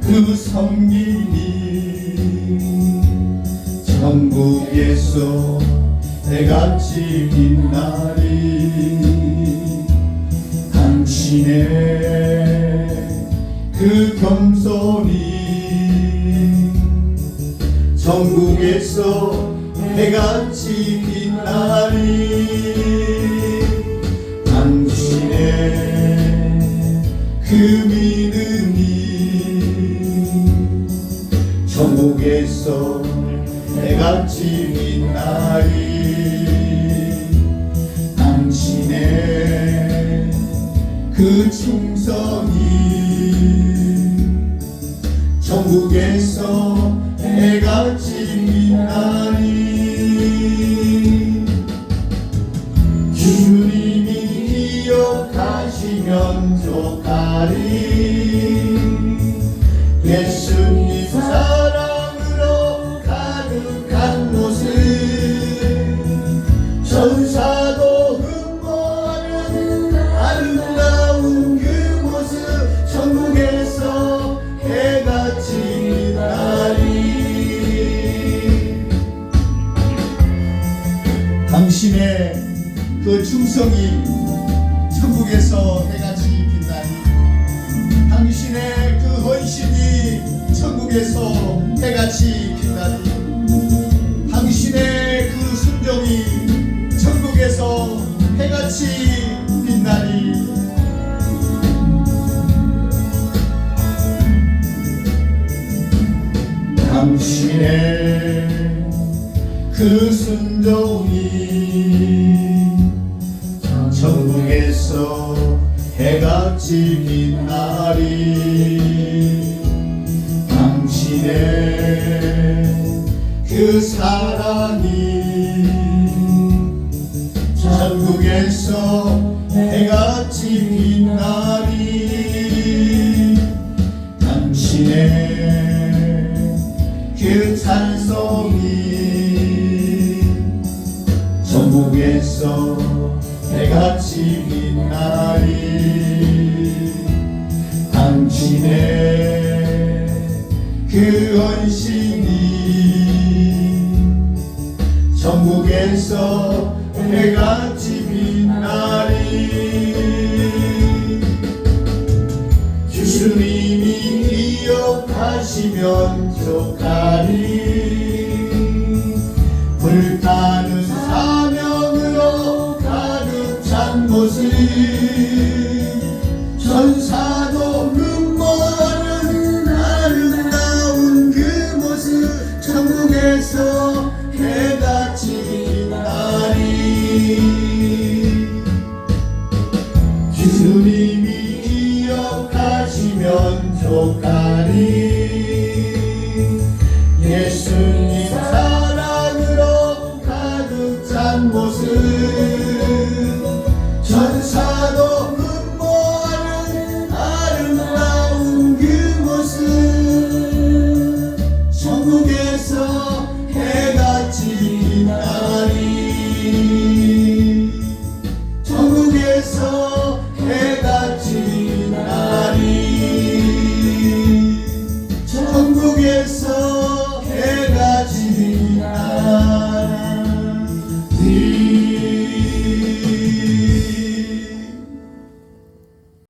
그 성김이 천국에서 해같이 빛나리 당신의 그 겸손이 전국에서 해같이 빛나리 전국에서 해같이 빛나리 당신의 그 충성이 전국에서 해같이 빛나리 주님이 기억하시면 좋가리 예수님 사 당신의 그 충성이 천국에서 해같이 빛나니 당신의 그 헌신이 천국에서 해같이 빛나니 당신의 그 순종이 천국에서 해같이 빛나니 당신의 그 순종이 천국에서 해같이 빛나리 당신의 그 사랑이 천국에서 해같이 빛 전국에서 해같이 빛나리. 당신의 그 헌신이 전국에서 해같이 만족하리. 예수님 사랑으로 가득 찬 모습. 천사도 흠모하는 아름다운 그 모습. 천국에서 해가 지나리. 천국에서